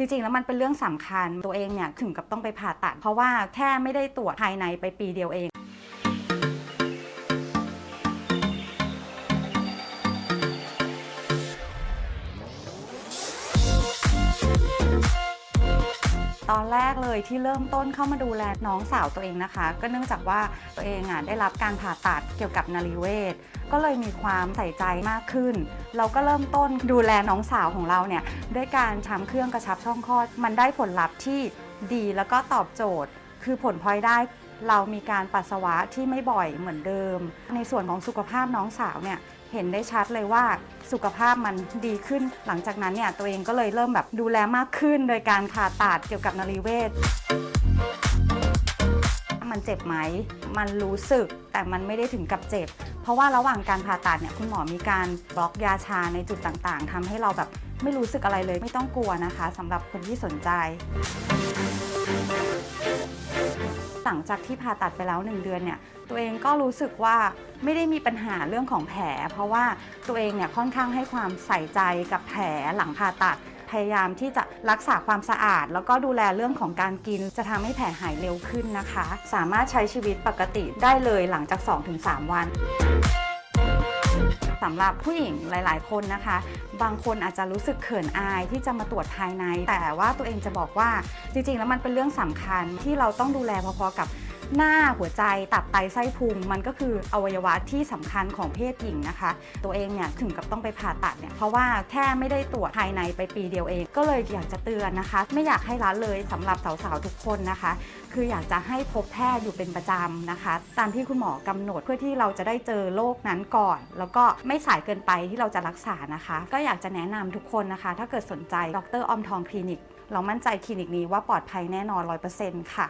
จริงๆ แล้วมันเป็นเรื่องสำคัญตัวเองเนี่ยถึงกับต้องไปผ่าตัด เพราะว่าแค่ไม่ได้ตรวจภายในไปปีเดียวเอง ตอนแรกเลยที่เริ่มต้นเข้ามาดูแลน้องสาวตัวเองนะคะ ก็เนื่องจากว่าตัวเองอะได้รับการผ่าตัดเกี่ยวกับนารีเวชก็เลยมีความใส่ใจมากขึ้น เราก็เริ่มต้นดูแลน้องสาวของเราเนี่ยด้วยการทำเครื่องกระชับช่องคลอด มันได้ผลลัพธ์ที่ดีแล้วก็ตอบโจทย์ คือผลพลอยได้ เรามีการปัสสาวะที่ไม่บ่อยเหมือนเดิม ในส่วนของสุขภาพน้องสาวเนี่ยเห็นได้ชัดเลยว่าสุขภาพมันดีขึ้น หลังจากนั้นเนี่ยตัวเองก็เลยเริ่มแบบดูแลมากขึ้น โดยการผ่าตัดเกี่ยวกับนรีเวชมันเจ็บไหม มันรู้สึกแต่มันไม่ได้ถึงกับเจ็บ เพราะว่าระหว่างการผ่าตัดเนี่ยคุณหมอมีการบล็อกยาชาในจุดต่างๆทำให้เราแบบไม่รู้สึกอะไรเลยไม่ต้องกลัวนะคะสำหรับคนที่สนใจ หลังจากที่ผ่าตัดไปแล้ว 1 เดือนเนี่ย ตัวเองก็รู้สึกว่าไม่ได้มีปัญหาเรื่องของแผล เพราะว่าตัวเองเนี่ยค่อนข้างให้ความใส่ใจกับแผลหลังผ่าตัด พยายามที่จะรักษาความสะอาด แล้วก็ดูแลเรื่องของการกิน จะทำให้แผลหายเร็วขึ้นนะคะ สามารถใช้ชีวิตปกติได้เลยหลังจาก 2-3 วัน สำหรับผู้หญิงหลาย ๆ คนนะคะ บางคนอาจจะรู้สึกเขินอายที่จะมาตรวจภายใน แต่ว่าตัวเองจะบอกว่าจริง ๆ แล้วมันเป็นเรื่องสำคัญที่เราต้องดูแลพอ ๆ กับ หน้าหัวใจตับไตไส้พุงมันก็คืออวัยวะที่สำคัญของเพศหญิงนะคะ ตัวเองเนี่ยถึงกับต้องไปผ่าตัดเนี่ยเพราะว่าแค่ไม่ได้ตรวจภายในไปปีเดียวเอง ก็เลยอยากจะเตือนนะคะ ไม่อยากให้ละเลยสำหรับสาวๆทุกคนนะคะ คืออยากจะให้พบแพทย์อยู่เป็นประจำนะคะ ตามที่คุณหมอกำหนดเพื่อที่เราจะได้เจอโรคนั้นก่อน แล้วก็ไม่สายเกินไปที่เราจะรักษานะคะ ก็อยากจะแนะนำทุกคนนะคะ ถ้าเกิดสนใจดรออมทองคลินิก เรามั่นใจคลินิกนี้ว่าปลอดภัยแน่นอน 100%ค่ะ